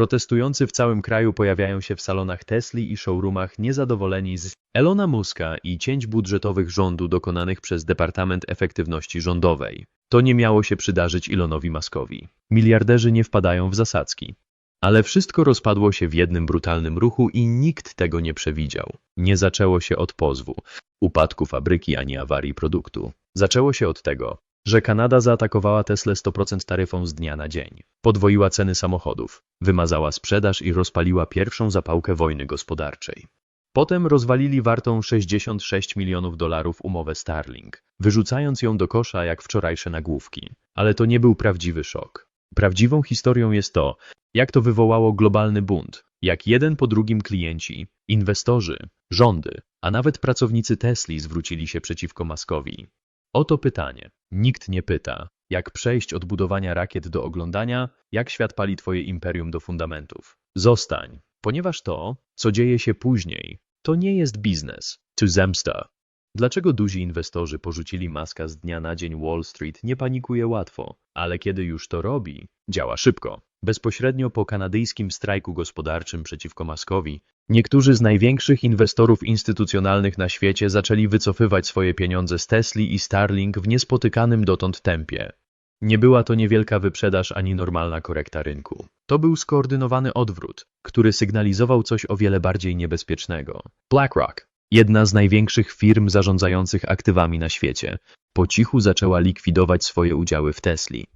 Protestujący w całym kraju pojawiają się w salonach Tesli i showroomach niezadowoleni z Elona Muska i cięć budżetowych rządu dokonanych przez Departament Efektywności Rządowej. To nie miało się przydarzyć Elonowi Muskowi. Miliarderzy nie wpadają w zasadzki. Ale wszystko rozpadło się w jednym brutalnym ruchu i nikt tego nie przewidział. Nie zaczęło się od pozwu, upadku fabryki ani awarii produktu. Zaczęło się od tego, że Kanada zaatakowała Tesla 100% taryfą z dnia na dzień. Podwoiła ceny samochodów, wymazała sprzedaż i rozpaliła pierwszą zapałkę wojny gospodarczej. Potem rozwalili wartą 66 milionów dolarów umowę Starlink, wyrzucając ją do kosza jak wczorajsze nagłówki. Ale to nie był prawdziwy szok. Prawdziwą historią jest to, jak to wywołało globalny bunt, jak jeden po drugim klienci, inwestorzy, rządy, a nawet pracownicy Tesli zwrócili się przeciwko Muskowi. Oto pytanie. Nikt nie pyta, jak przejść od budowania rakiet do oglądania, jak świat pali twoje imperium do fundamentów. Zostań, ponieważ to, co dzieje się później, to nie jest biznes, to zemsta. Dlaczego duzi inwestorzy porzucili maska z dnia na dzień Wall Street nie panikuje łatwo, ale kiedy już to robi, działa szybko. Bezpośrednio po kanadyjskim strajku gospodarczym przeciwko Maskowi, niektórzy z największych inwestorów instytucjonalnych na świecie zaczęli wycofywać swoje pieniądze z Tesli i Starlink w niespotykanym dotąd tempie. Nie była to niewielka wyprzedaż ani normalna korekta rynku. To był skoordynowany odwrót, który sygnalizował coś o wiele bardziej niebezpiecznego. BlackRock, jedna z największych firm zarządzających aktywami na świecie, po cichu zaczęła likwidować swoje udziały w Tesli.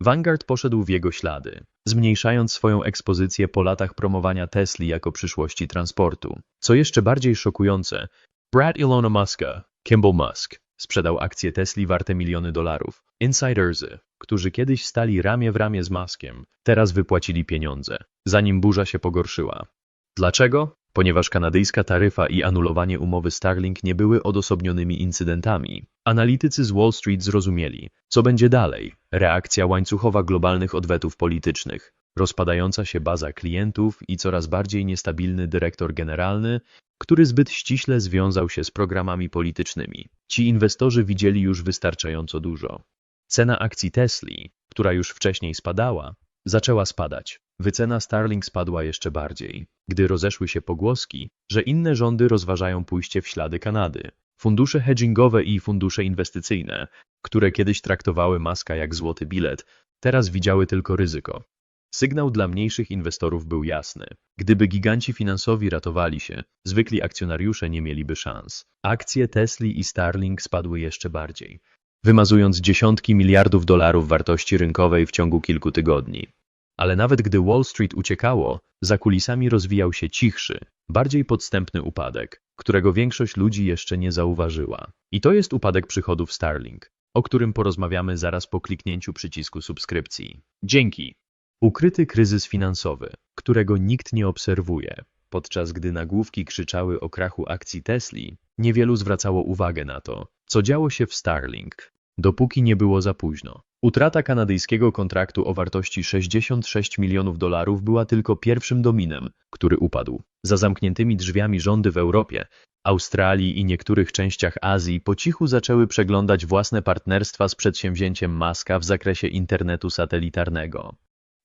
Vanguard poszedł w jego ślady, zmniejszając swoją ekspozycję po latach promowania Tesli jako przyszłości transportu. Co jeszcze bardziej szokujące, brat Elona Muska, Kimball Musk, sprzedał akcje Tesli warte miliony dolarów. Insidersy, którzy kiedyś stali ramię w ramię z Muskiem, teraz wypłacili pieniądze, zanim burza się pogorszyła. Dlaczego? Ponieważ kanadyjska taryfa i anulowanie umowy Starlink nie były odosobnionymi incydentami. Analitycy z Wall Street zrozumieli, co będzie dalej. Reakcja łańcuchowa globalnych odwetów politycznych, rozpadająca się baza klientów i coraz bardziej niestabilny dyrektor generalny, który zbyt ściśle związał się z programami politycznymi. Ci inwestorzy widzieli już wystarczająco dużo. Cena akcji Tesli, która już wcześniej spadała, zaczęła spadać. Wycena Starlink spadła jeszcze bardziej, gdy rozeszły się pogłoski, że inne rządy rozważają pójście w ślady Kanady. Fundusze hedgingowe i fundusze inwestycyjne, które kiedyś traktowały Maska jak złoty bilet, teraz widziały tylko ryzyko. Sygnał dla mniejszych inwestorów był jasny. Gdyby giganci finansowi ratowali się, zwykli akcjonariusze nie mieliby szans. Akcje Tesli i Starlink spadły jeszcze bardziej, wymazując dziesiątki miliardów dolarów wartości rynkowej w ciągu kilku tygodni. Ale nawet gdy Wall Street uciekało, za kulisami rozwijał się cichszy, bardziej podstępny upadek, którego większość ludzi jeszcze nie zauważyła. I to jest upadek przychodów Starlink, o którym porozmawiamy zaraz po kliknięciu przycisku subskrypcji. Dzięki! Ukryty kryzys finansowy, którego nikt nie obserwuje. Podczas gdy nagłówki krzyczały o krachu akcji Tesli, niewielu zwracało uwagę na to, co działo się w Starlink, dopóki nie było za późno. Utrata kanadyjskiego kontraktu o wartości 66 milionów dolarów była tylko pierwszym dominem, który upadł. Za zamkniętymi drzwiami rządy w Europie, Australii i niektórych częściach Azji po cichu zaczęły przeglądać własne partnerstwa z przedsięwzięciem Maska w zakresie internetu satelitarnego.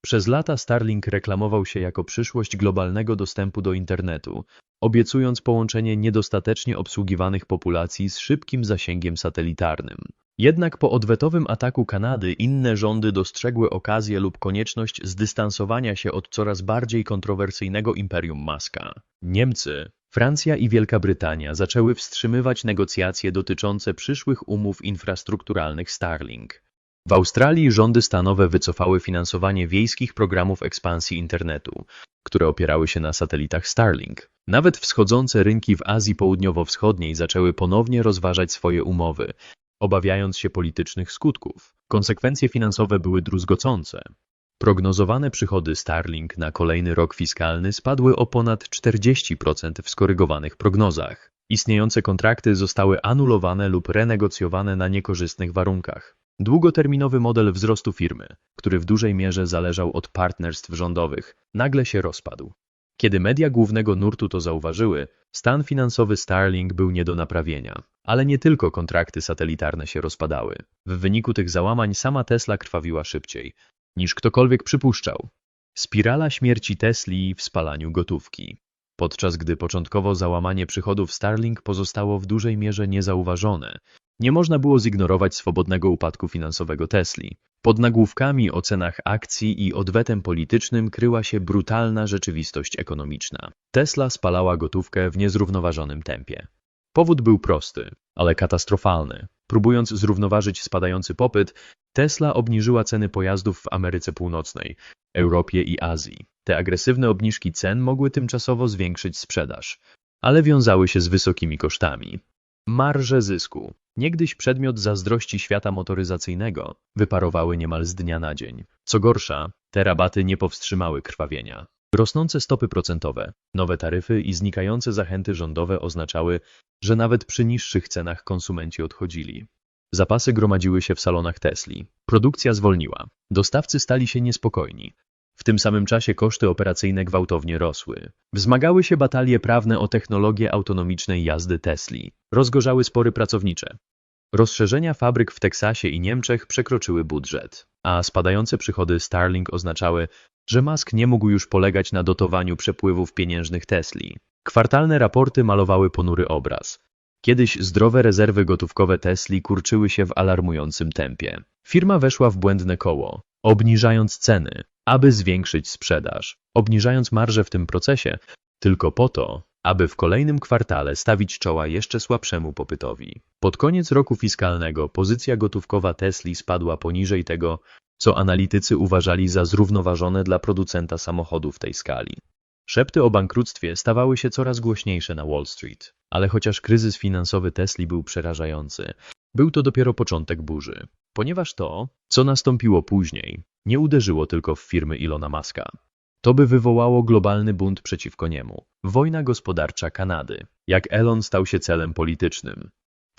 Przez lata Starlink reklamował się jako przyszłość globalnego dostępu do internetu, obiecując połączenie niedostatecznie obsługiwanych populacji z szybkim zasięgiem satelitarnym. Jednak po odwetowym ataku Kanady inne rządy dostrzegły okazję lub konieczność zdystansowania się od coraz bardziej kontrowersyjnego imperium Maska. Niemcy, Francja i Wielka Brytania zaczęły wstrzymywać negocjacje dotyczące przyszłych umów infrastrukturalnych Starlink. W Australii rządy stanowe wycofały finansowanie wiejskich programów ekspansji internetu, które opierały się na satelitach Starlink. Nawet wschodzące rynki w Azji Południowo-Wschodniej zaczęły ponownie rozważać swoje umowy, obawiając się politycznych skutków. Konsekwencje finansowe były druzgocące. Prognozowane przychody Starlink na kolejny rok fiskalny spadły o ponad 40% w skorygowanych prognozach. Istniejące kontrakty zostały anulowane lub renegocjowane na niekorzystnych warunkach. Długoterminowy model wzrostu firmy, który w dużej mierze zależał od partnerstw rządowych, nagle się rozpadł. Kiedy media głównego nurtu to zauważyły, stan finansowy Starlink był nie do naprawienia. Ale nie tylko kontrakty satelitarne się rozpadały. W wyniku tych załamań sama Tesla krwawiła szybciej, niż ktokolwiek przypuszczał. Spirala śmierci Tesli w spalaniu gotówki. Podczas gdy początkowo załamanie przychodów Starlink pozostało w dużej mierze niezauważone, nie można było zignorować swobodnego upadku finansowego Tesli. Pod nagłówkami o cenach akcji i odwetem politycznym kryła się brutalna rzeczywistość ekonomiczna. Tesla spalała gotówkę w niezrównoważonym tempie. Powód był prosty, ale katastrofalny. Próbując zrównoważyć spadający popyt, Tesla obniżyła ceny pojazdów w Ameryce Północnej, Europie i Azji. Te agresywne obniżki cen mogły tymczasowo zwiększyć sprzedaż, ale wiązały się z wysokimi kosztami. Marże zysku, niegdyś przedmiot zazdrości świata motoryzacyjnego, wyparowały niemal z dnia na dzień. Co gorsza, te rabaty nie powstrzymały krwawienia. Rosnące stopy procentowe, nowe taryfy i znikające zachęty rządowe oznaczały, że nawet przy niższych cenach konsumenci odchodzili. Zapasy gromadziły się w salonach Tesli. Produkcja zwolniła. Dostawcy stali się niespokojni. W tym samym czasie koszty operacyjne gwałtownie rosły. Wzmagały się batalie prawne o technologię autonomicznej jazdy Tesli. Rozgorzały spory pracownicze. Rozszerzenia fabryk w Teksasie i Niemczech przekroczyły budżet, a spadające przychody Starlink oznaczały, że Musk nie mógł już polegać na dotowaniu przepływów pieniężnych Tesli. Kwartalne raporty malowały ponury obraz. Kiedyś zdrowe rezerwy gotówkowe Tesli kurczyły się w alarmującym tempie. Firma weszła w błędne koło, obniżając ceny, aby zwiększyć sprzedaż, obniżając marże w tym procesie, tylko po to, aby w kolejnym kwartale stawić czoła jeszcze słabszemu popytowi. Pod koniec roku fiskalnego pozycja gotówkowa Tesli spadła poniżej tego, co analitycy uważali za zrównoważone dla producenta samochodu w tej skali. Szepty o bankructwie stawały się coraz głośniejsze na Wall Street, ale chociaż kryzys finansowy Tesli był przerażający, był to dopiero początek burzy, ponieważ to, co nastąpiło później, nie uderzyło tylko w firmy Ilona Muska. To by wywołało globalny bunt przeciwko niemu, wojna gospodarcza Kanady, jak Elon stał się celem politycznym.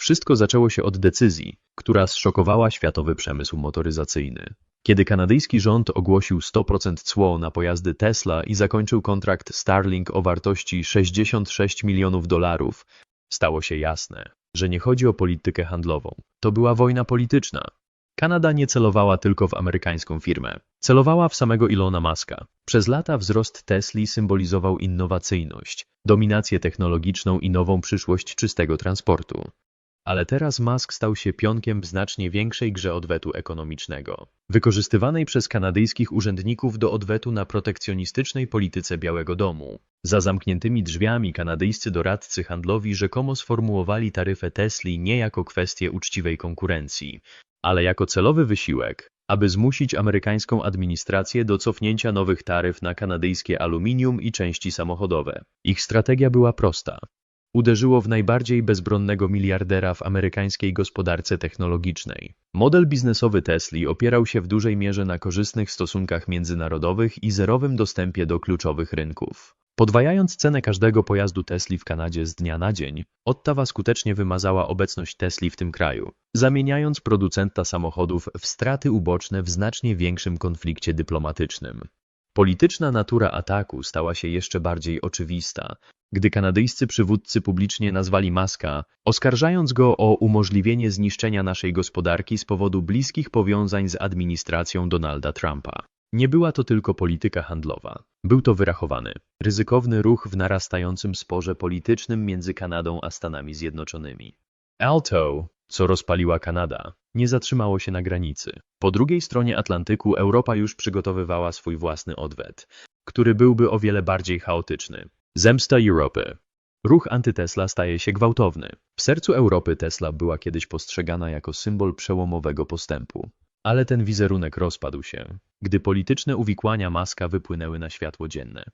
Wszystko zaczęło się od decyzji, która zszokowała światowy przemysł motoryzacyjny. Kiedy kanadyjski rząd ogłosił 100% cło na pojazdy Tesla i zakończył kontrakt Starlink o wartości 66 milionów dolarów, stało się jasne, że nie chodzi o politykę handlową. To była wojna polityczna. Kanada nie celowała tylko w amerykańską firmę. Celowała w samego Ilona Muska. Przez lata wzrost Tesli symbolizował innowacyjność, dominację technologiczną i nową przyszłość czystego transportu. Ale teraz Musk stał się pionkiem w znacznie większej grze odwetu ekonomicznego, wykorzystywanej przez kanadyjskich urzędników do odwetu na protekcjonistycznej polityce Białego Domu. Za zamkniętymi drzwiami kanadyjscy doradcy handlowi rzekomo sformułowali taryfę Tesli nie jako kwestię uczciwej konkurencji, ale jako celowy wysiłek, aby zmusić amerykańską administrację do cofnięcia nowych taryf na kanadyjskie aluminium i części samochodowe. Ich strategia była prosta uderzyło w najbardziej bezbronnego miliardera w amerykańskiej gospodarce technologicznej. Model biznesowy Tesli opierał się w dużej mierze na korzystnych stosunkach międzynarodowych i zerowym dostępie do kluczowych rynków. Podwajając cenę każdego pojazdu Tesli w Kanadzie z dnia na dzień, Ottawa skutecznie wymazała obecność Tesli w tym kraju, zamieniając producenta samochodów w straty uboczne w znacznie większym konflikcie dyplomatycznym. Polityczna natura ataku stała się jeszcze bardziej oczywista, gdy kanadyjscy przywódcy publicznie nazwali Muska, oskarżając go o umożliwienie zniszczenia naszej gospodarki z powodu bliskich powiązań z administracją Donalda Trumpa. Nie była to tylko polityka handlowa. Był to wyrachowany, ryzykowny ruch w narastającym sporze politycznym między Kanadą a Stanami Zjednoczonymi. Alto, co rozpaliła Kanada, nie zatrzymało się na granicy. Po drugiej stronie Atlantyku Europa już przygotowywała swój własny odwet, który byłby o wiele bardziej chaotyczny. Zemsta Europy. Ruch antytesla staje się gwałtowny. W sercu Europy Tesla była kiedyś postrzegana jako symbol przełomowego postępu. Ale ten wizerunek rozpadł się, gdy polityczne uwikłania Maska wypłynęły na światło dzienne.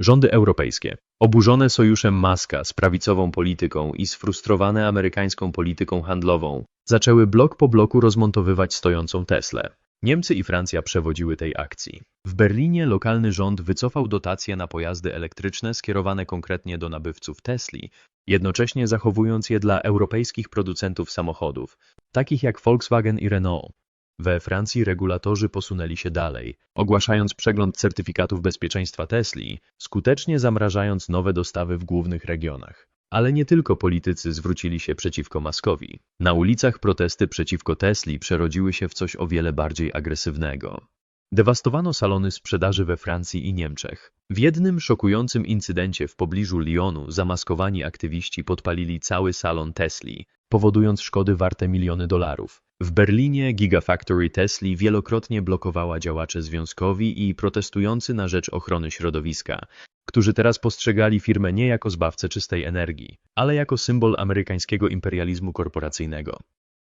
Rządy europejskie, oburzone sojuszem Maska z prawicową polityką i sfrustrowane amerykańską polityką handlową, zaczęły blok po bloku rozmontowywać stojącą Teslę. Niemcy i Francja przewodziły tej akcji. W Berlinie lokalny rząd wycofał dotacje na pojazdy elektryczne skierowane konkretnie do nabywców Tesli, jednocześnie zachowując je dla europejskich producentów samochodów, takich jak Volkswagen i Renault. We Francji regulatorzy posunęli się dalej, ogłaszając przegląd certyfikatów bezpieczeństwa Tesli, skutecznie zamrażając nowe dostawy w głównych regionach. Ale nie tylko politycy zwrócili się przeciwko Maskowi. Na ulicach protesty przeciwko Tesli przerodziły się w coś o wiele bardziej agresywnego. Dewastowano salony sprzedaży we Francji i Niemczech. W jednym szokującym incydencie w pobliżu Lyonu zamaskowani aktywiści podpalili cały salon Tesli, powodując szkody warte miliony dolarów. W Berlinie Gigafactory Tesli wielokrotnie blokowała działacze związkowi i protestujący na rzecz ochrony środowiska, którzy teraz postrzegali firmę nie jako zbawcę czystej energii, ale jako symbol amerykańskiego imperializmu korporacyjnego.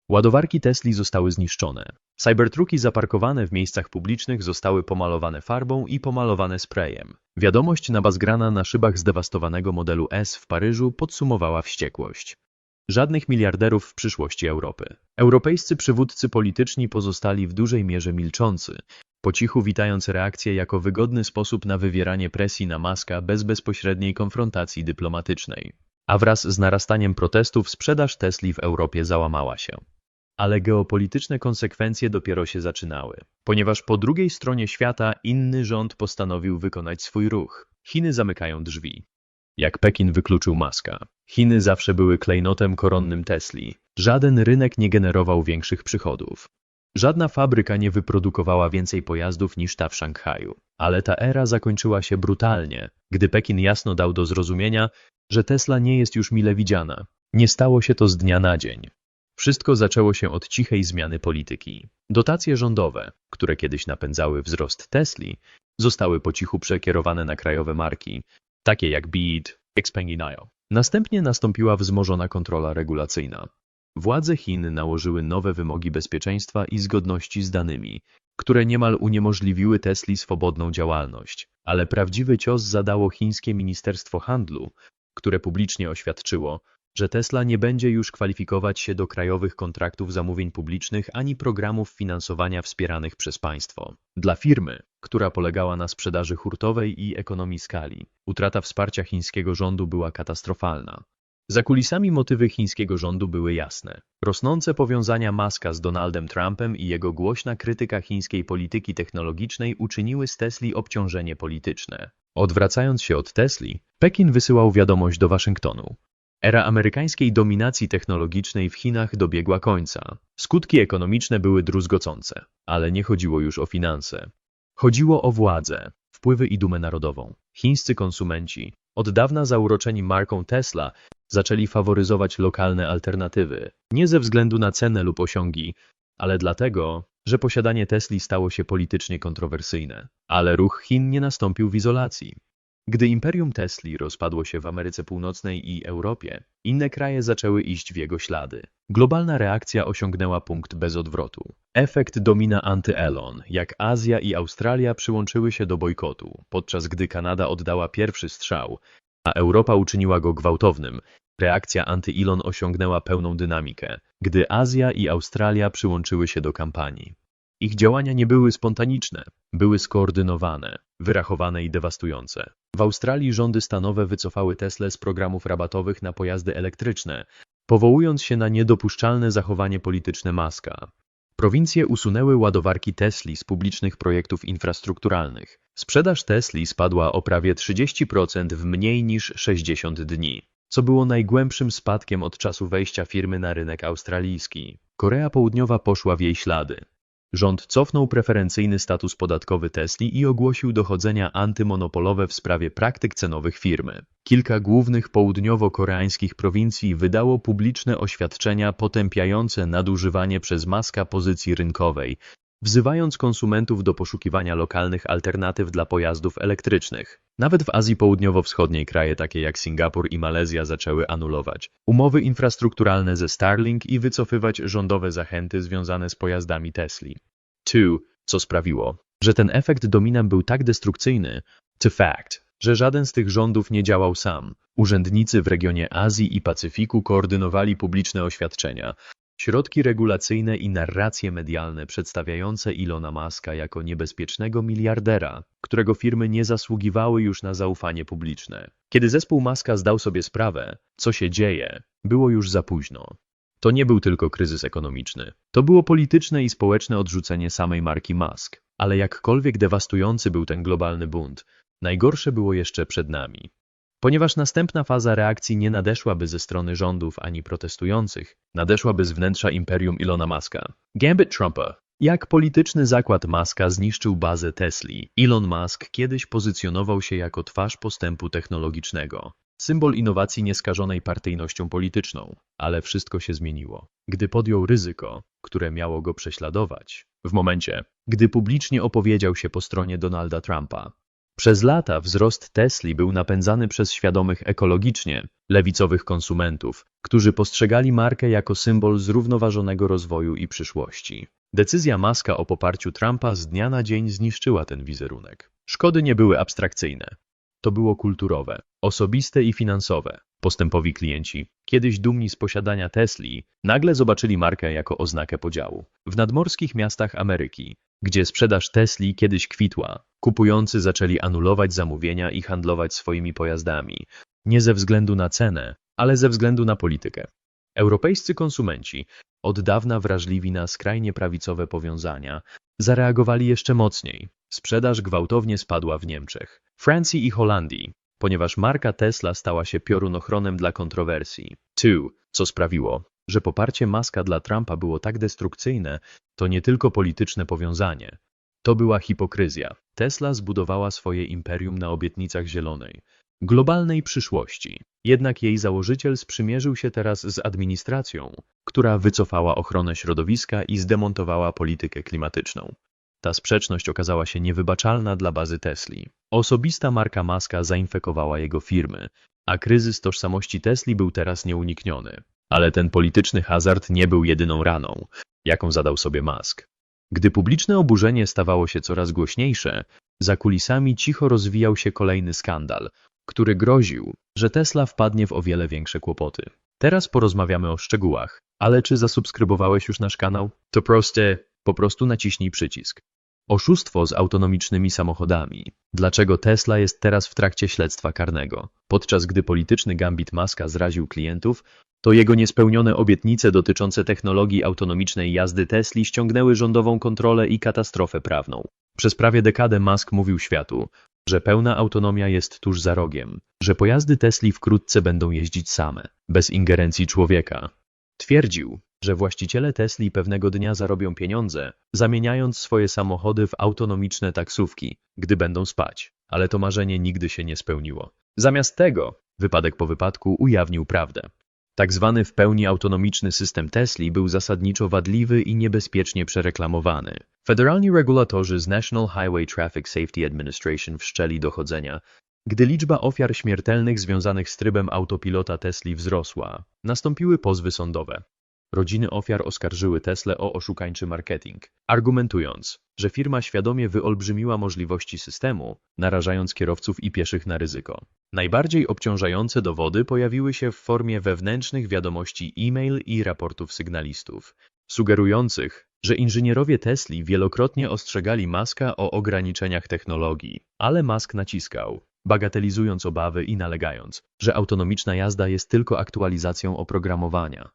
Ładowarki Tesli zostały zniszczone. Cybertruki zaparkowane w miejscach publicznych zostały pomalowane farbą i pomalowane sprayem. Wiadomość nabazgrana na szybach zdewastowanego modelu S w Paryżu podsumowała wściekłość. Żadnych miliarderów w przyszłości Europy. Europejscy przywódcy polityczni pozostali w dużej mierze milczący, po cichu witając reakcję jako wygodny sposób na wywieranie presji na Maska bez bezpośredniej konfrontacji dyplomatycznej. A wraz z narastaniem protestów sprzedaż Tesli w Europie załamała się. Ale geopolityczne konsekwencje dopiero się zaczynały, ponieważ po drugiej stronie świata inny rząd postanowił wykonać swój ruch. Chiny zamykają drzwi. Jak Pekin wykluczył Maska. Chiny zawsze były klejnotem koronnym Tesli. Żaden rynek nie generował większych przychodów. Żadna fabryka nie wyprodukowała więcej pojazdów niż ta w Szanghaju. Ale ta era zakończyła się brutalnie, gdy Pekin jasno dał do zrozumienia, że Tesla nie jest już mile widziana. Nie stało się to z dnia na dzień. Wszystko zaczęło się od cichej zmiany polityki. Dotacje rządowe, które kiedyś napędzały wzrost Tesli, zostały po cichu przekierowane na krajowe marki, takie jak i Nio. Następnie nastąpiła wzmożona kontrola regulacyjna. Władze Chin nałożyły nowe wymogi bezpieczeństwa i zgodności z danymi, które niemal uniemożliwiły Tesli swobodną działalność. Ale prawdziwy cios zadało chińskie Ministerstwo Handlu, które publicznie oświadczyło, że Tesla nie będzie już kwalifikować się do krajowych kontraktów zamówień publicznych ani programów finansowania wspieranych przez państwo. Dla firmy, która polegała na sprzedaży hurtowej i ekonomii skali, utrata wsparcia chińskiego rządu była katastrofalna. Za kulisami motywy chińskiego rządu były jasne. Rosnące powiązania Maska z Donaldem Trumpem i jego głośna krytyka chińskiej polityki technologicznej uczyniły z Tesli obciążenie polityczne. Odwracając się od Tesli, Pekin wysyłał wiadomość do Waszyngtonu. Era amerykańskiej dominacji technologicznej w Chinach dobiegła końca. Skutki ekonomiczne były druzgocące, ale nie chodziło już o finanse. Chodziło o władzę, wpływy i dumę narodową. Chińscy konsumenci, od dawna zauroczeni marką Tesla, zaczęli faworyzować lokalne alternatywy, nie ze względu na cenę lub osiągi, ale dlatego, że posiadanie Tesli stało się politycznie kontrowersyjne. Ale ruch Chin nie nastąpił w izolacji. Gdy imperium Tesli rozpadło się w Ameryce Północnej i Europie, inne kraje zaczęły iść w jego ślady. Globalna reakcja osiągnęła punkt bez odwrotu. Efekt domina anty-Elon, jak Azja i Australia przyłączyły się do bojkotu, podczas gdy Kanada oddała pierwszy strzał, a Europa uczyniła go gwałtownym. Reakcja anty-Elon osiągnęła pełną dynamikę, gdy Azja i Australia przyłączyły się do kampanii. Ich działania nie były spontaniczne, były skoordynowane, wyrachowane i dewastujące. W Australii rządy stanowe wycofały Tesla z programów rabatowych na pojazdy elektryczne, powołując się na niedopuszczalne zachowanie polityczne Maska. Prowincje usunęły ładowarki Tesli z publicznych projektów infrastrukturalnych. Sprzedaż Tesli spadła o prawie 30% w mniej niż 60 dni, co było najgłębszym spadkiem od czasu wejścia firmy na rynek australijski. Korea Południowa poszła w jej ślady. Rząd cofnął preferencyjny status podatkowy Tesli i ogłosił dochodzenia antymonopolowe w sprawie praktyk cenowych firmy. Kilka głównych południowo-koreańskich prowincji wydało publiczne oświadczenia potępiające nadużywanie przez Maska pozycji rynkowej, wzywając konsumentów do poszukiwania lokalnych alternatyw dla pojazdów elektrycznych. Nawet w Azji Południowo-Wschodniej kraje takie jak Singapur i Malezja zaczęły anulować umowy infrastrukturalne ze Starlink i wycofywać rządowe zachęty związane z pojazdami Tesli. 2. Co sprawiło, że ten efekt domina był tak destrukcyjny? To fact, że żaden z tych rządów nie działał sam. Urzędnicy w regionie Azji i Pacyfiku koordynowali publiczne oświadczenia, Środki regulacyjne i narracje medialne przedstawiające Ilona Maska jako niebezpiecznego miliardera, którego firmy nie zasługiwały już na zaufanie publiczne. Kiedy zespół Maska zdał sobie sprawę, co się dzieje, było już za późno. To nie był tylko kryzys ekonomiczny. To było polityczne i społeczne odrzucenie samej marki Musk. Ale jakkolwiek dewastujący był ten globalny bunt, najgorsze było jeszcze przed nami. Ponieważ następna faza reakcji nie nadeszłaby ze strony rządów ani protestujących, nadeszłaby z wnętrza imperium Ilona Muska. Gambit Trumpa Jak polityczny zakład Muska zniszczył bazę Tesli, Elon Musk kiedyś pozycjonował się jako twarz postępu technologicznego. Symbol innowacji nieskażonej partyjnością polityczną, ale wszystko się zmieniło, gdy podjął ryzyko, które miało go prześladować. W momencie, gdy publicznie opowiedział się po stronie Donalda Trumpa. Przez lata wzrost Tesli był napędzany przez świadomych ekologicznie, lewicowych konsumentów, którzy postrzegali markę jako symbol zrównoważonego rozwoju i przyszłości. Decyzja Muska o poparciu Trumpa z dnia na dzień zniszczyła ten wizerunek. Szkody nie były abstrakcyjne. To było kulturowe, osobiste i finansowe. Postępowi klienci, kiedyś dumni z posiadania Tesli, nagle zobaczyli markę jako oznakę podziału. W nadmorskich miastach Ameryki, gdzie sprzedaż Tesli kiedyś kwitła, kupujący zaczęli anulować zamówienia i handlować swoimi pojazdami, nie ze względu na cenę, ale ze względu na politykę. Europejscy konsumenci, od dawna wrażliwi na skrajnie prawicowe powiązania, zareagowali jeszcze mocniej. Sprzedaż gwałtownie spadła w Niemczech, Francji i Holandii, ponieważ marka Tesla stała się piorunochronem dla kontrowersji. Tu, co sprawiło, że poparcie Muska dla Trumpa było tak destrukcyjne, to nie tylko polityczne powiązanie. To była hipokryzja. Tesla zbudowała swoje imperium na obietnicach zielonej, globalnej przyszłości. Jednak jej założyciel sprzymierzył się teraz z administracją, która wycofała ochronę środowiska i zdemontowała politykę klimatyczną. Ta sprzeczność okazała się niewybaczalna dla bazy Tesli. Osobista marka Muska zainfekowała jego firmy, a kryzys tożsamości Tesli był teraz nieunikniony. Ale ten polityczny hazard nie był jedyną raną, jaką zadał sobie Musk. Gdy publiczne oburzenie stawało się coraz głośniejsze, za kulisami cicho rozwijał się kolejny skandal, który groził, że Tesla wpadnie w o wiele większe kłopoty. Teraz porozmawiamy o szczegółach, ale czy zasubskrybowałeś już nasz kanał? To proste, po prostu naciśnij przycisk. Oszustwo z autonomicznymi samochodami. Dlaczego Tesla jest teraz w trakcie śledztwa karnego? Podczas gdy polityczny gambit Muska zraził klientów, to jego niespełnione obietnice dotyczące technologii autonomicznej jazdy Tesli ściągnęły rządową kontrolę i katastrofę prawną. Przez prawie dekadę Musk mówił światu, że pełna autonomia jest tuż za rogiem, że pojazdy Tesli wkrótce będą jeździć same, bez ingerencji człowieka. Twierdził, że właściciele Tesli pewnego dnia zarobią pieniądze, zamieniając swoje samochody w autonomiczne taksówki, gdy będą spać. Ale to marzenie nigdy się nie spełniło. Zamiast tego, wypadek po wypadku ujawnił prawdę. Tak zwany w pełni autonomiczny system Tesli był zasadniczo wadliwy i niebezpiecznie przereklamowany. Federalni regulatorzy z National Highway Traffic Safety Administration wszczęli dochodzenia, gdy liczba ofiar śmiertelnych związanych z trybem autopilota Tesli wzrosła. Nastąpiły pozwy sądowe. Rodziny ofiar oskarżyły Tesla o oszukańczy marketing, argumentując, że firma świadomie wyolbrzymiła możliwości systemu, narażając kierowców i pieszych na ryzyko. Najbardziej obciążające dowody pojawiły się w formie wewnętrznych wiadomości e-mail i raportów sygnalistów, sugerujących, że inżynierowie Tesli wielokrotnie ostrzegali Muska o ograniczeniach technologii, ale Musk naciskał, bagatelizując obawy i nalegając, że autonomiczna jazda jest tylko aktualizacją oprogramowania.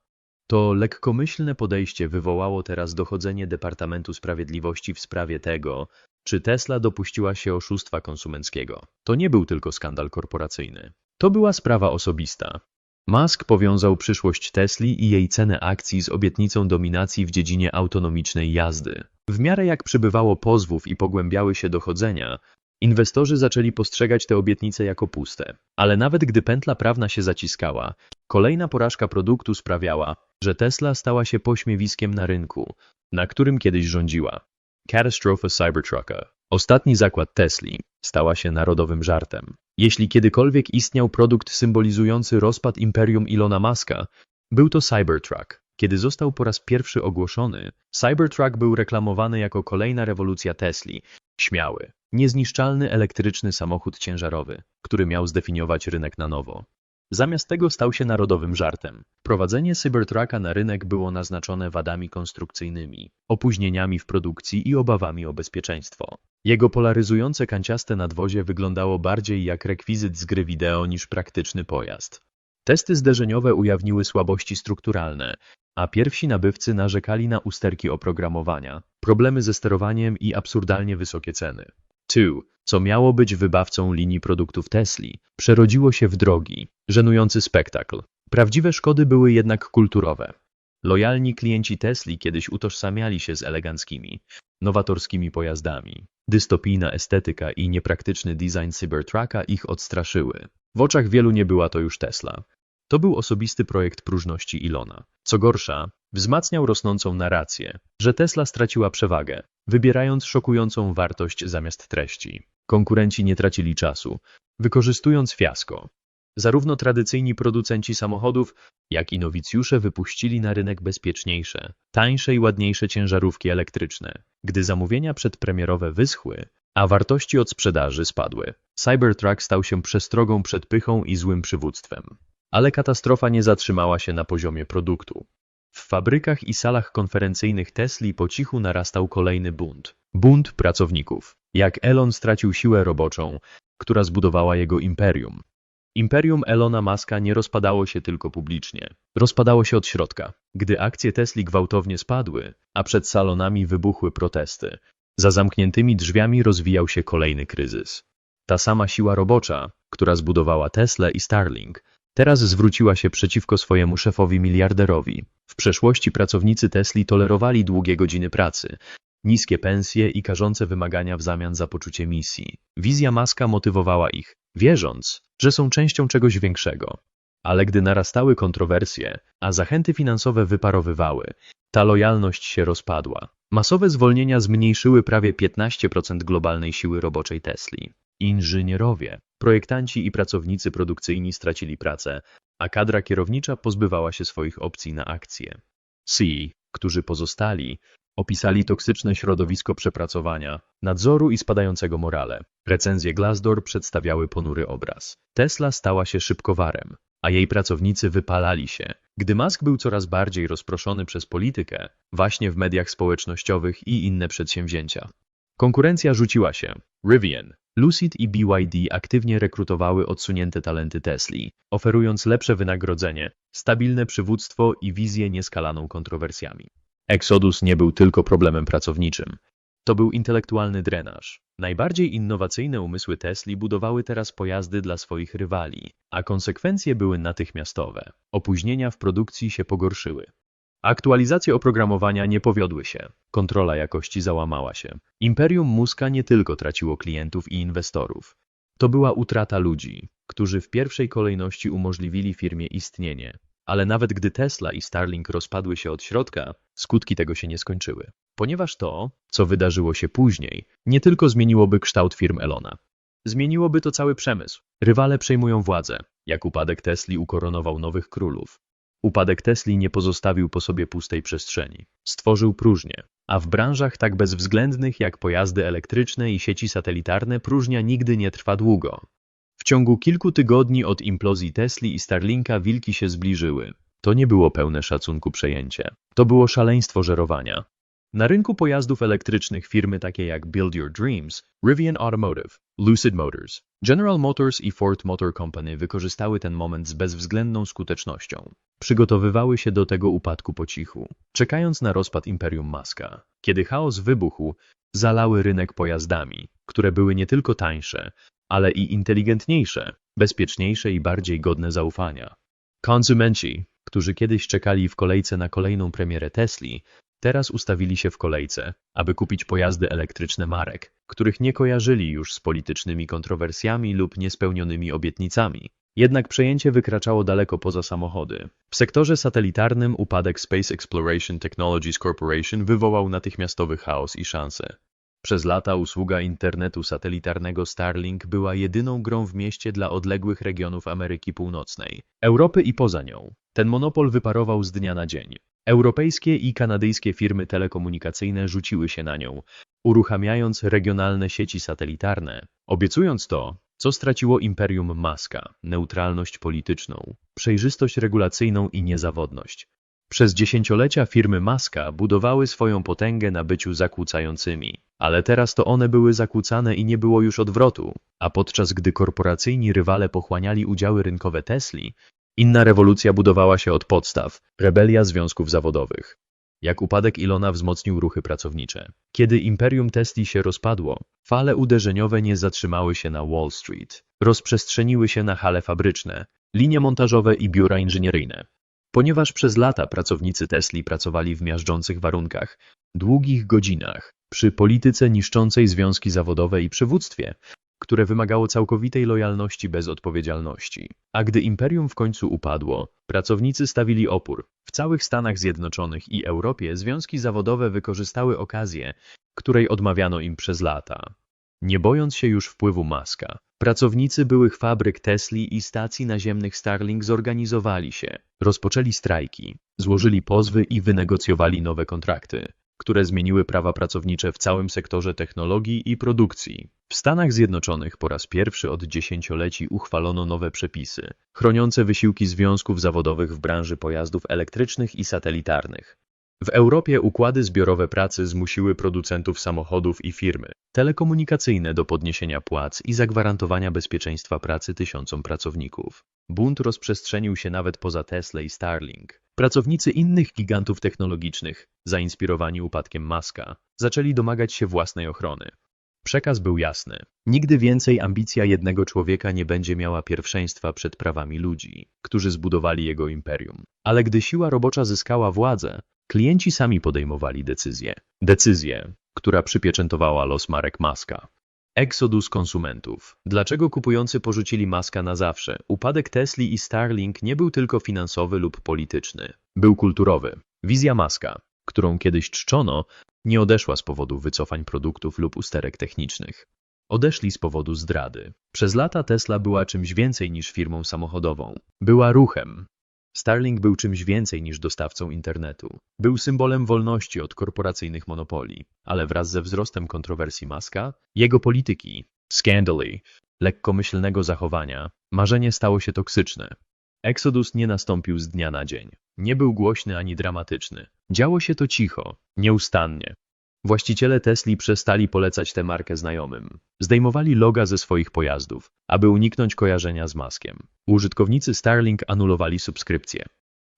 To lekkomyślne podejście wywołało teraz dochodzenie Departamentu Sprawiedliwości w sprawie tego, czy Tesla dopuściła się oszustwa konsumenckiego. To nie był tylko skandal korporacyjny. To była sprawa osobista. Musk powiązał przyszłość Tesli i jej cenę akcji z obietnicą dominacji w dziedzinie autonomicznej jazdy. W miarę jak przybywało pozwów i pogłębiały się dochodzenia, inwestorzy zaczęli postrzegać te obietnice jako puste. Ale nawet gdy pętla prawna się zaciskała, kolejna porażka produktu sprawiała, że Tesla stała się pośmiewiskiem na rynku, na którym kiedyś rządziła. Katastrofa Cybertrucka. Ostatni zakład Tesli stała się narodowym żartem. Jeśli kiedykolwiek istniał produkt symbolizujący rozpad imperium Ilona Muska, był to Cybertruck. Kiedy został po raz pierwszy ogłoszony, Cybertruck był reklamowany jako kolejna rewolucja Tesli. Śmiały, niezniszczalny elektryczny samochód ciężarowy, który miał zdefiniować rynek na nowo. Zamiast tego stał się narodowym żartem. Prowadzenie Cybertrucka na rynek było naznaczone wadami konstrukcyjnymi, opóźnieniami w produkcji i obawami o bezpieczeństwo. Jego polaryzujące kanciaste nadwozie wyglądało bardziej jak rekwizyt z gry wideo niż praktyczny pojazd. Testy zderzeniowe ujawniły słabości strukturalne, a pierwsi nabywcy narzekali na usterki oprogramowania, problemy ze sterowaniem i absurdalnie wysokie ceny. 2, co miało być wybawcą linii produktów Tesli, przerodziło się w drogi, żenujący spektakl. Prawdziwe szkody były jednak kulturowe. Lojalni klienci Tesli kiedyś utożsamiali się z eleganckimi, nowatorskimi pojazdami. Dystopijna estetyka i niepraktyczny design Cybertrucka ich odstraszyły. W oczach wielu nie była to już Tesla. To był osobisty projekt próżności Ilona. Co gorsza, wzmacniał rosnącą narrację, że Tesla straciła przewagę, wybierając szokującą wartość zamiast treści. Konkurenci nie tracili czasu, wykorzystując fiasko. Zarówno tradycyjni producenci samochodów, jak i nowicjusze wypuścili na rynek bezpieczniejsze, tańsze i ładniejsze ciężarówki elektryczne. Gdy zamówienia przedpremierowe wyschły, a wartości od sprzedaży spadły, Cybertruck stał się przestrogą przed pychą i złym przywództwem. Ale katastrofa nie zatrzymała się na poziomie produktu. W fabrykach i salach konferencyjnych Tesli po cichu narastał kolejny bunt. Bunt pracowników. Jak Elon stracił siłę roboczą, która zbudowała jego imperium. Imperium Elona Muska nie rozpadało się tylko publicznie. Rozpadało się od środka. Gdy akcje Tesli gwałtownie spadły, a przed salonami wybuchły protesty, za zamkniętymi drzwiami rozwijał się kolejny kryzys. Ta sama siła robocza, która zbudowała Tesla i Starlink, teraz zwróciła się przeciwko swojemu szefowi miliarderowi. W przeszłości pracownicy Tesli tolerowali długie godziny pracy, niskie pensje i karzące wymagania w zamian za poczucie misji. Wizja Maska motywowała ich, wierząc, że są częścią czegoś większego. Ale gdy narastały kontrowersje, a zachęty finansowe wyparowywały, ta lojalność się rozpadła. Masowe zwolnienia zmniejszyły prawie 15% globalnej siły roboczej Tesli. Inżynierowie, projektanci i pracownicy produkcyjni stracili pracę, a kadra kierownicza pozbywała się swoich opcji na akcje. Ci, którzy pozostali, opisali toksyczne środowisko przepracowania, nadzoru i spadającego morale. Recenzje Glassdoor przedstawiały ponury obraz. Tesla stała się szybkowarem, a jej pracownicy wypalali się, gdy Musk był coraz bardziej rozproszony przez politykę, właśnie w mediach społecznościowych i inne przedsięwzięcia. Konkurencja rzuciła się. Rivian, Lucid i BYD aktywnie rekrutowały odsunięte talenty Tesli, oferując lepsze wynagrodzenie, stabilne przywództwo i wizję nieskalaną kontrowersjami. Exodus nie był tylko problemem pracowniczym. To był intelektualny drenaż. Najbardziej innowacyjne umysły Tesli budowały teraz pojazdy dla swoich rywali, a konsekwencje były natychmiastowe. Opóźnienia w produkcji się pogorszyły. Aktualizacje oprogramowania nie powiodły się. Kontrola jakości załamała się. Imperium Muska nie tylko traciło klientów i inwestorów. To była utrata ludzi, którzy w pierwszej kolejności umożliwili firmie istnienie. Ale nawet gdy Tesla i Starlink rozpadły się od środka, skutki tego się nie skończyły. Ponieważ to, co wydarzyło się później, nie tylko zmieniłoby kształt firm Elona. Zmieniłoby to cały przemysł. Rywale przejmują władzę. Jak upadek Tesli ukoronował nowych królów. Upadek Tesli nie pozostawił po sobie pustej przestrzeni. Stworzył próżnię. A w branżach tak bezwzględnych jak pojazdy elektryczne i sieci satelitarne próżnia nigdy nie trwa długo. W ciągu kilku tygodni od implozji Tesli i Starlinka wilki się zbliżyły. To nie było pełne szacunku przejęcie. To było szaleństwo żerowania. Na rynku pojazdów elektrycznych firmy takie jak Build Your Dreams, Rivian Automotive, Lucid Motors, General Motors i Ford Motor Company wykorzystały ten moment z bezwzględną skutecznością. Przygotowywały się do tego upadku po cichu, czekając na rozpad Imperium Maska. Kiedy chaos wybuchł, zalały rynek pojazdami, które były nie tylko tańsze, ale i inteligentniejsze, bezpieczniejsze i bardziej godne zaufania. Konsumenci, którzy kiedyś czekali w kolejce na kolejną premierę Tesli, teraz ustawili się w kolejce, aby kupić pojazdy elektryczne marek, których nie kojarzyli już z politycznymi kontrowersjami lub niespełnionymi obietnicami. Jednak przejęcie wykraczało daleko poza samochody. W sektorze satelitarnym upadek Space Exploration Technologies Corporation wywołał natychmiastowy chaos i szanse. Przez lata usługa internetu satelitarnego Starlink była jedyną grą w mieście dla odległych regionów Ameryki Północnej, Europy i poza nią. Ten monopol wyparował z dnia na dzień. Europejskie i kanadyjskie firmy telekomunikacyjne rzuciły się na nią, uruchamiając regionalne sieci satelitarne, obiecując to, co straciło imperium Maska, neutralność polityczną, przejrzystość regulacyjną i niezawodność. Przez dziesięciolecia firmy Maska budowały swoją potęgę na byciu zakłócającymi, ale teraz to one były zakłócane i nie było już odwrotu, a podczas gdy korporacyjni rywale pochłaniali udziały rynkowe Tesli, inna rewolucja budowała się od podstaw, rebelia związków zawodowych. Jak upadek Ilona wzmocnił ruchy pracownicze. Kiedy imperium Tesli się rozpadło, fale uderzeniowe nie zatrzymały się na Wall Street. Rozprzestrzeniły się na hale fabryczne, linie montażowe i biura inżynieryjne. Ponieważ przez lata pracownicy Tesli pracowali w miażdżących warunkach, długich godzinach, przy polityce niszczącej związki zawodowe i przywództwie, które wymagało całkowitej lojalności bez odpowiedzialności. A gdy imperium w końcu upadło, pracownicy stawili opór. W całych Stanach Zjednoczonych i Europie związki zawodowe wykorzystały okazję, której odmawiano im przez lata. Nie bojąc się już wpływu Maska, pracownicy byłych fabryk Tesli i stacji naziemnych Starlink zorganizowali się, rozpoczęli strajki, złożyli pozwy i wynegocjowali nowe kontrakty, które zmieniły prawa pracownicze w całym sektorze technologii i produkcji. W Stanach Zjednoczonych po raz pierwszy od dziesięcioleci uchwalono nowe przepisy, chroniące wysiłki związków zawodowych w branży pojazdów elektrycznych i satelitarnych. W Europie układy zbiorowe pracy zmusiły producentów samochodów i firmy telekomunikacyjne do podniesienia płac i zagwarantowania bezpieczeństwa pracy tysiącom pracowników. Bunt rozprzestrzenił się nawet poza Tesla i Starlink. Pracownicy innych gigantów technologicznych, zainspirowani upadkiem Maska, zaczęli domagać się własnej ochrony. Przekaz był jasny. Nigdy więcej ambicja jednego człowieka nie będzie miała pierwszeństwa przed prawami ludzi, którzy zbudowali jego imperium. Ale gdy siła robocza zyskała władzę, klienci sami podejmowali decyzję. Decyzję, która przypieczętowała los marek Maska. Exodus konsumentów. Dlaczego kupujący porzucili Maska na zawsze? Upadek Tesli i Starlink nie był tylko finansowy lub polityczny. Był kulturowy. Wizja Maska, którą kiedyś czczono, nie odeszła z powodu wycofań produktów lub usterek technicznych. Odeszli z powodu zdrady. Przez lata Tesla była czymś więcej niż firmą samochodową. Była ruchem. Starlink był czymś więcej niż dostawcą internetu. Był symbolem wolności od korporacyjnych monopoli. Ale wraz ze wzrostem kontrowersji Maska, jego polityki, scandally, lekkomyślnego zachowania, marzenie stało się toksyczne. Exodus nie nastąpił z dnia na dzień. Nie był głośny ani dramatyczny. Działo się to cicho, nieustannie. Właściciele Tesli przestali polecać tę markę znajomym. Zdejmowali loga ze swoich pojazdów, aby uniknąć kojarzenia z maskiem. Użytkownicy Starlink anulowali subskrypcje.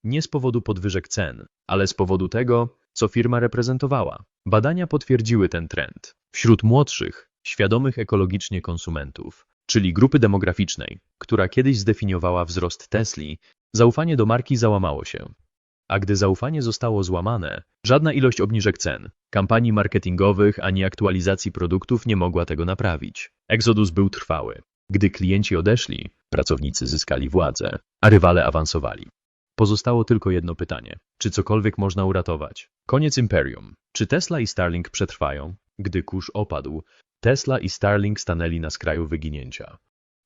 Nie z powodu podwyżek cen, ale z powodu tego, co firma reprezentowała. Badania potwierdziły ten trend. Wśród młodszych, świadomych ekologicznie konsumentów, czyli grupy demograficznej, która kiedyś zdefiniowała wzrost Tesli, zaufanie do marki załamało się. A gdy zaufanie zostało złamane, żadna ilość obniżek cen, kampanii marketingowych ani aktualizacji produktów nie mogła tego naprawić. Exodus był trwały. Gdy klienci odeszli, pracownicy zyskali władzę, a rywale awansowali. Pozostało tylko jedno pytanie. Czy cokolwiek można uratować? Koniec imperium. Czy Tesla i Starlink przetrwają? Gdy kurz opadł, Tesla i Starlink stanęli na skraju wyginięcia.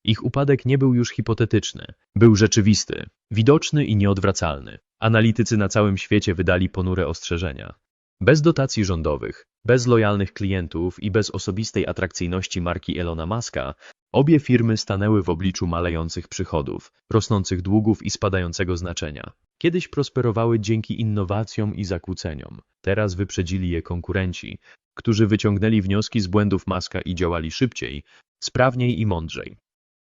Ich upadek nie był już hipotetyczny, był rzeczywisty, widoczny i nieodwracalny. Analitycy na całym świecie wydali ponure ostrzeżenia. Bez dotacji rządowych, bez lojalnych klientów i bez osobistej atrakcyjności marki Elona Muska, obie firmy stanęły w obliczu malejących przychodów, rosnących długów i spadającego znaczenia. Kiedyś prosperowały dzięki innowacjom i zakłóceniom. Teraz wyprzedzili je konkurenci, którzy wyciągnęli wnioski z błędów Muska i działali szybciej, sprawniej i mądrzej.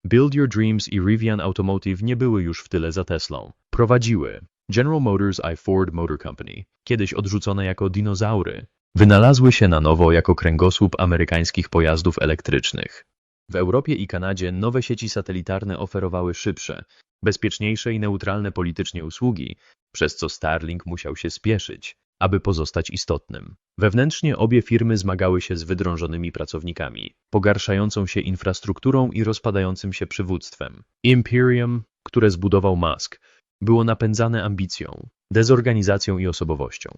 Build Your Dreams i Rivian Automotive nie były już w tyle za Teslą. Prowadziły. General Motors i Ford Motor Company, kiedyś odrzucone jako dinozaury, wynalazły się na nowo jako kręgosłup amerykańskich pojazdów elektrycznych. W Europie i Kanadzie nowe sieci satelitarne oferowały szybsze, bezpieczniejsze i neutralne politycznie usługi, przez co Starlink musiał się spieszyć, aby pozostać istotnym. Wewnętrznie obie firmy zmagały się z wydrążonymi pracownikami, pogarszającą się infrastrukturą i rozpadającym się przywództwem. Imperium, które zbudował Musk, było napędzane ambicją, dezorganizacją i osobowością.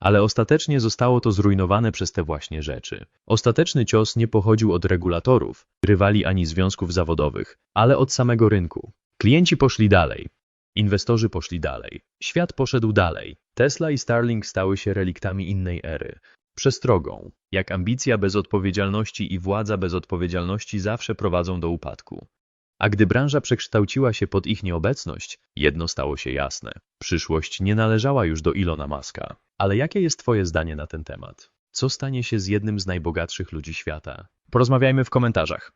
Ale ostatecznie zostało to zrujnowane przez te właśnie rzeczy. Ostateczny cios nie pochodził od regulatorów, rywali ani związków zawodowych, ale od samego rynku. Klienci poszli dalej, Inwestorzy poszli dalej. Świat poszedł dalej. Tesla i Starlink stały się reliktami innej ery. Przestrogą, jak ambicja bez odpowiedzialności i władza bez odpowiedzialności zawsze prowadzą do upadku. A gdy branża przekształciła się pod ich nieobecność, jedno stało się jasne. Przyszłość nie należała już do Ilona Maska. Ale jakie jest Twoje zdanie na ten temat? Co stanie się z jednym z najbogatszych ludzi świata? Porozmawiajmy w komentarzach.